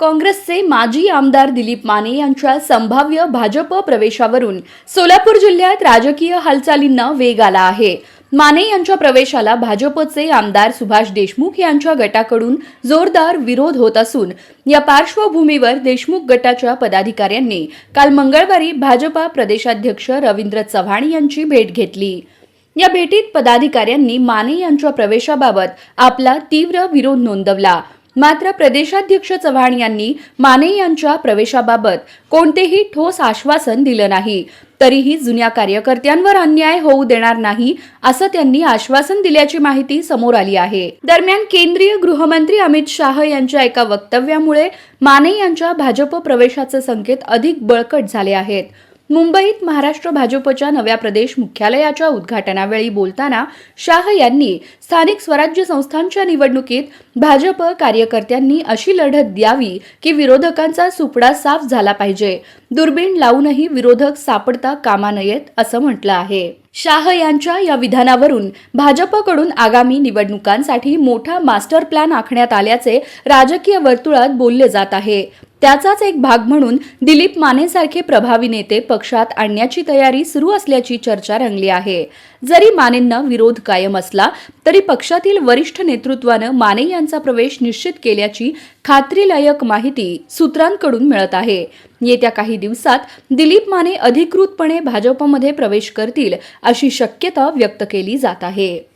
काँग्रेसचे माजी आमदार दिलीप माने यांच्या संभाव्य भाजप प्रवेशावरून सोलापूर जिल्ह्यात राजकीय हालचालींना वेग आला आहे. माने यांच्या प्रवेशाला भाजपचे आमदार सुभाष देशमुख यांच्या गटाकडून जोरदार विरोध होत असून या पार्श्वभूमीवर देशमुख गटाच्या पदाधिकाऱ्यांनी काल मंगळवारी भाजपा प्रदेशाध्यक्ष रवींद्र चव्हाण यांची भेट घेतली. या भेटीत पदाधिकाऱ्यांनी माने यांच्या प्रवेशाबाबत आपला तीव्र विरोध नोंदवला. मात्र प्रदेशाध्यक्ष चव्हाण यांनी माने यांच्या प्रवेशाबाबत कोणतेही ठोस आश्वासन दिलं नाही. तरीही जुन्या कार्यकर्त्यांवर अन्याय होऊ देणार नाही असं त्यांनी आश्वासन दिल्याची माहिती समोर आली आहे. दरम्यान केंद्रीय गृहमंत्री अमित शाह यांच्या एका वक्तव्यामुळे माने यांच्या भाजप प्रवेशाचे संकेत अधिक बळकट झाले आहेत. मुंबईत महाराष्ट्र भाजपच्या नव्या प्रदेश मुख्यालयाच्या उद्घाटनावेळी बोलताना शाह यांनी स्थानिक स्वराज्य संस्थांच्या निवडणुकीत भाजप कार्यकर्त्यांनी अशी लढत द्यावी की विरोधकांचा सुपडा साफ झाला पाहिजे. दुर्बीण लावूनही विरोधक सापडता कामा नयेत असं म्हटलं आहे. शाह यांच्या या विधानावरून भाजपकडून आगामी निवडणुकांसाठी मोठा मास्टर प्लॅन आखण्यात आल्याचे राजकीय वर्तुळात बोलले जात आहे. त्याचाच एक भाग म्हणून दिलीप मानेसारखे प्रभावी नेते पक्षात आणण्याची तयारी सुरू असल्याची चर्चा रंगली आहे. जरी मानेंना विरोध कायम असला तरी पक्षातील वरिष्ठ नेतृत्वानं माने यांचा प्रवेश निश्चित केल्याची खात्रीलायक माहिती सूत्रांकडून मिळत आहे. येत्या काही दिवसात दिलीप माने अधिकृतपणे भाजपमध्ये प्रवेश करतील अशी शक्यता व्यक्त केली जात आहे.